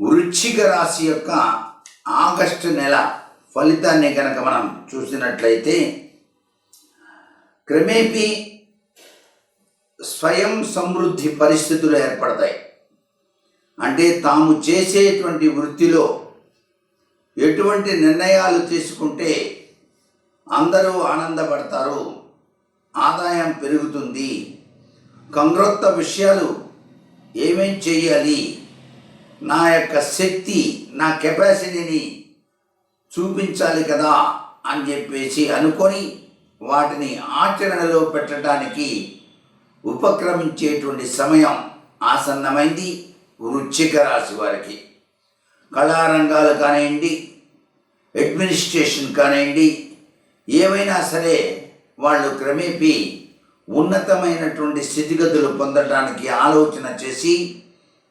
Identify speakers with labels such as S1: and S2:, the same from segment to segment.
S1: వృశ్చిక రాశి యొక్క ఆగస్టు నెల ఫలితాన్ని కనుక మనం చూసినట్లయితే క్రమేపీ స్వయం సమృద్ధి పరిస్థితులు ఏర్పడతాయి. అంటే తాము చేసేటువంటి వృత్తిలో ఎటువంటి నిర్ణయాలు తీసుకుంటే అందరూ ఆనందపడతారు ఆదాయం పెరుగుతుంది కంగ్రొత్త విషయాలు ఏమేం చేయాలి నా యొక్క శక్తి నా కెపాసిటీని చూపించాలి కదా అని చెప్పేసి అనుకొని వాటిని ఆచరణలో పెట్టడానికి ఉపక్రమించేటువంటి సమయం ఆసన్నమైంది వృశ్చిక రాశి వారికి. కళారంగాలు కానివ్వండి అడ్మినిస్ట్రేషన్ కానివ్వండి ఏవైనా సరే వాళ్ళు క్రమేపీ ఉన్నతమైనటువంటి స్థితిగతులు పొందడానికి ఆలోచన చేసి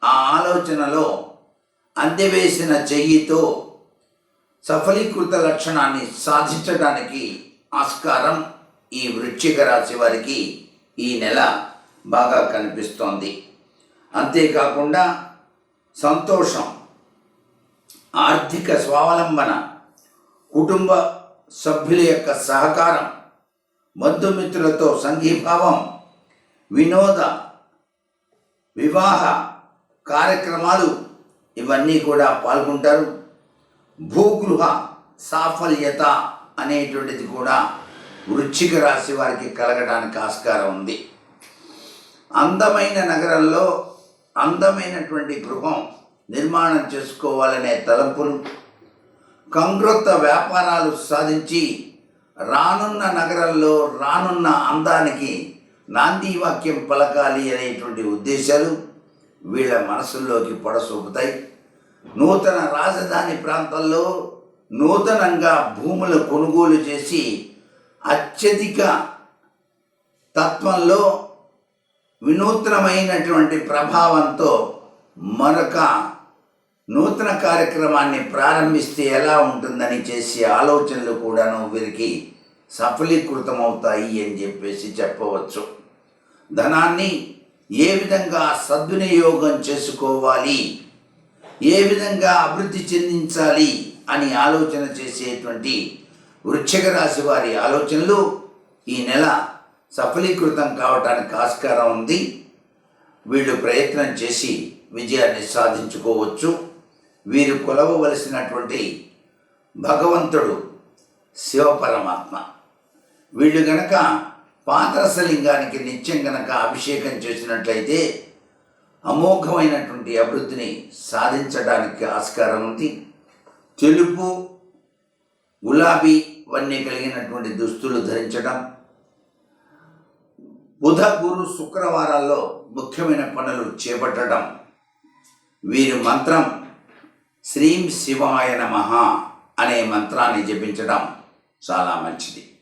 S1: ఆ ఆలోచనలో అందివేసిన చెయ్యితో సఫలీకృత లక్షణాన్ని సాధించడానికి ఆస్కారం ఈ వృశ్చిక రాశి వారికి ఈ నెల బాగా కనిపిస్తోంది. అంతేకాకుండా సంతోషం ఆర్థిక స్వావలంబన కుటుంబ సభ్యుల యొక్క సహకారం బంధుమిత్రులతో సంఘీభావం వినోద వివాహ కార్యక్రమాలు ఇవన్నీ కూడా పాల్గొంటారు. భూగృహ సాఫల్యత అనేటువంటిది కూడా వృశ్చిక రాశి వారికి కలగడానికి ఆస్కారం ఉంది. అందమైన నగరంలో అందమైనటువంటి గృహం నిర్మాణం చేసుకోవాలనే తలంపులు కంగ్రొత్త వ్యాపారాలు సాధించి రానున్న నగరంలో రానున్న అందానికి నాంది వాక్యం పలకాలి అనేటువంటి ఉద్దేశాలు వీళ్ళ మనసుల్లోకి పొడసూపుతాయి. నూతన రాజధాని ప్రాంతాల్లో నూతనంగా భూములు కొనుగోలు చేసి అత్యధిక తత్వంలో వినూత్నమైనటువంటి ప్రభావంతో మరొక నూతన కార్యక్రమాన్ని ప్రారంభిస్తే ఎలా ఉంటుందని చేసే ఆలోచనలు కూడాను వీరికి సఫలీకృతమవుతాయి అని చెప్పేసి చెప్పవచ్చు. ధనాన్ని ఏ విధంగా సద్వినియోగం చేసుకోవాలి? ఏ విధంగా అభివృద్ధి చెందించాలి? అని ఆలోచన చేసేటువంటి వృశ్చిక రాశి వారి ఆలోచనలు ఈ నెల సఫలీకృతం కావటానికి ఆస్కారం ఉంది. వీళ్ళు ప్రయత్నం చేసి విజయాన్ని సాధించుకోవచ్చు. వీరు కొలవవలసినటువంటి భగవంతుడు శివపరమాత్మ వీళ్ళు గనక పాతరసలింగానికి నిత్యం గనక అభిషేకం చేసినట్లయితే అమోఘమైనటువంటి అభివృద్ధిని సాధించడానికి ఆస్కారం ఉంది. తెలుపు గులాబీ వన్నీ కలిగినటువంటి దుస్తులు ధరించడం. బుధ గురు శుక్రవారాల్లో ముఖ్యమైన పనులు చేపట్టడం. వీరి మంత్రం శ్రీం శివాయ నమ అనే మంత్రాన్ని జపించడం చాలా మంచిది.